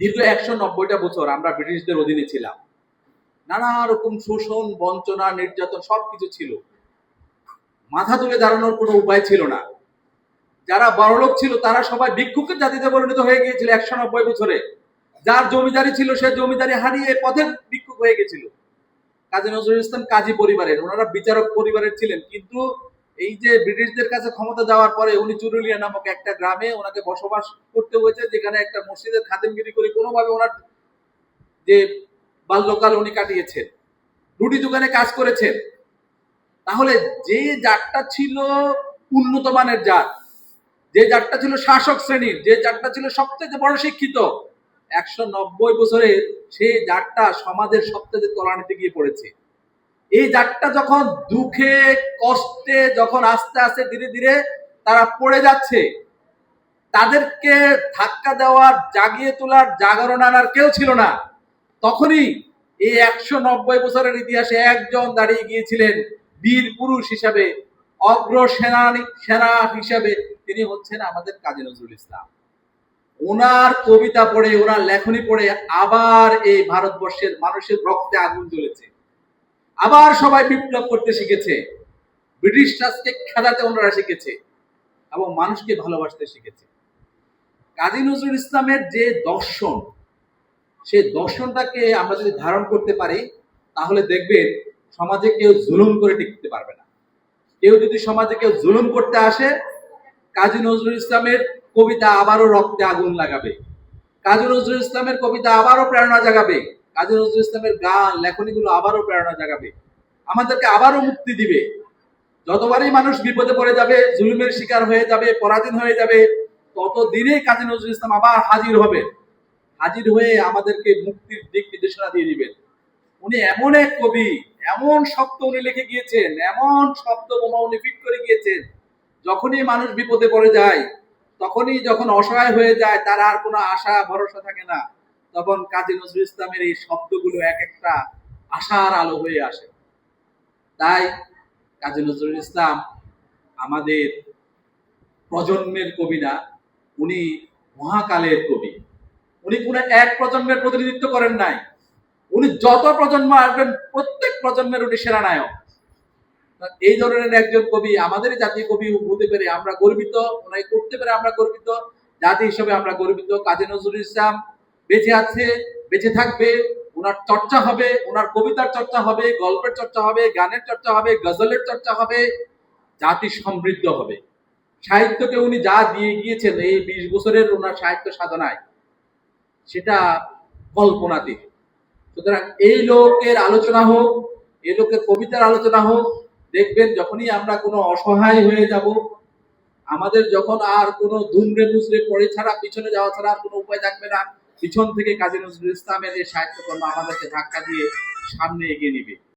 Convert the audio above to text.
দীর্ঘ একশো নব্বইটা বছর আমরা ব্রিটিশদের অধীনে ছিলাম। নানা রকম শোষণ, বঞ্চনা, নির্যাতন সবকিছু ছিল। মাথা তুলে দাঁড়ানোর কোনো উপায় ছিল না। যারা বড়লোক ছিল, তারা সবাই ভিক্ষুকের জাতিতে পরিণত হয়ে গিয়েছিল একশো নব্বই বছরে। যার জমিদারি ছিল, সে জমিদারি হারিয়ে পথে ভিক্ষুক হয়ে গেছিল। কাজী নজরুল ইসলাম কাজী পরিবারের, ওনারা বিচারক পরিবারের ছিলেন, কিন্তু এই যে ব্রিটিশদের কাছে ক্ষমতা যাওয়ার পরে উনি চুরুলিয়া নামক একটা গ্রামে ওনাকে বসবাস করতে হয়েছে, যেখানে একটা মসজিদের খাদেমগিরি করে কোনোভাবে ওনার যে বাল্যকাল উনি কাটিয়েছেন। রুটি দোকানে কাজ করেছেন। তাহলে যে জাতটা ছিল উন্নত মানের জাত, যে জাতটা ছিল শাসক শ্রেণির, যে জাতটা ছিল সবচেয়ে বড় শিক্ষিত, একশো নব্বই বছরে সেই জাতটা সমাজের সবচেয়ে তলানিতে গিয়ে পড়েছে। এই জাতটা যখন দুঃখে, কষ্টে, যখন আস্তে আস্তে ধীরে ধীরে তারা পড়ে যাচ্ছে, তাদেরকে ধাক্কা দেওয়ার জাগিয়ে তোলার জাগরণ আনার কেউ ছিল না। তখনই এই একশো নব্বই বছরের ইতিহাসে একজন দাঁড়িয়ে গিয়েছিলেন বীর পুরুষ হিসাবে অগ্র সেনানী সেনা হিসাবে। তিনি হচ্ছেন আমাদের কাজী নজরুল ইসলাম। ওনার কবিতা পড়ে, ওনার লেখনী পড়ে আবার এই ভারতবর্ষের মানুষের রক্তে আগুন জ্বলেছে। আবার সবাই বিপ্লব করতে শিখেছে। ব্রিটিশ রাজকে খেদাতে ওনারা শিখেছে এবং মানুষকে ভালোবাসতে শিখেছে। কাজী নজরুল ইসলামের যে দর্শন, সেই দর্শনটাকে আমরা যদি ধারণ করতে পারি, তাহলে দেখবেন সমাজে কেউ জুলুম করে টিকতে পারবে না। কেউ যদি সমাজে কেউ জুলুম করতে আসে, কাজী নজরুল ইসলামের কবিতা আবারও রক্তে আগুন লাগাবে। কাজী নজরুল ইসলামের কবিতা আবারও প্রেরণা জাগাবে। কাজী নজরুল ইসলামের গান, লেখনীগুলো আবারও প্রেরণা জাগাবে। আমাদেরকে আবারও মুক্তি দিবে। যতবারই মানুষ বিপদে পড়ে যাবে, জুলুমের শিকার হয়ে যাবে, পরাধীন হয়ে যাবে, ততদিনেই কাজী নজরুল ইসলাম আবার হাজির হবে হাজির হয়ে আমাদেরকে মুক্তির দিক নির্দেশনা দিয়ে দিবেন। উনি এমন এক কবি, এমন শব্দ উনি লিখে গিয়েছেন, এমন শব্দ বোমা উনি ফিট করে গিয়েছেন। যখনই মানুষ বিপদে পড়ে যায়, তখনই যখন অসহায় হয়ে যায়, তার আর কোনো আশা, ভরসা থাকে না। তখন কাজী নজরুল ইসলামের এই শব্দগুলো এক একটা আশার আলো হয়ে আসে। তাই কাজী নজরুল ইসলাম আমাদের প্রজন্মের কবি না, উনি মহাকালের কবি। উনি কোনো এক প্রজন্মের প্রতিনিধিত্ব করেন নাই। উনি যত প্রজন্ম আসবেন, প্রত্যেক প্রজন্মের উনি সেরা নায়ক। এই ধরনের একজন কবি আমাদের জাতীয় কবি হতে পেরে আমরা গর্বিত ওনাকে করতে পেরে আমরা গর্বিত, জাতি হিসেবে আমরা গর্বিত। কাজী নজরুল ইসলাম বেঁচে আছে, বেঁচে থাকবে, ওনার চর্চা হবে, ওনার কবিতার চর্চা হবে, গল্পের চর্চা হবে, গানের চর্চা হবে, গজলের চর্চা হবে, জাতি সমৃদ্ধ হবে। সাহিত্যকে উনি যা দিয়ে গিয়েছেন এই বিশ বছরের ওনার সাহিত্য সাধনায়, সেটা কল্পনাতীত সুতরাং এই লোকের আলোচনা হোক, এই লোকের কবিতার আলোচনা হোক, দেখবেন যখনই আমরা কোনো অসহায় হয়ে যাব, আমাদের যখন আর কোনো ধুমরে মুচড়ে পড়ে ছাড়া, পিছনে যাওয়া ছাড়া আর কোনো উপায় থাকবে না। পিছন থেকে কাজী নজরুল ইসলামের এই সাহিত্যকর্ম আমাদেরকে ধাক্কা দিয়ে সামনে এগিয়ে নিবে।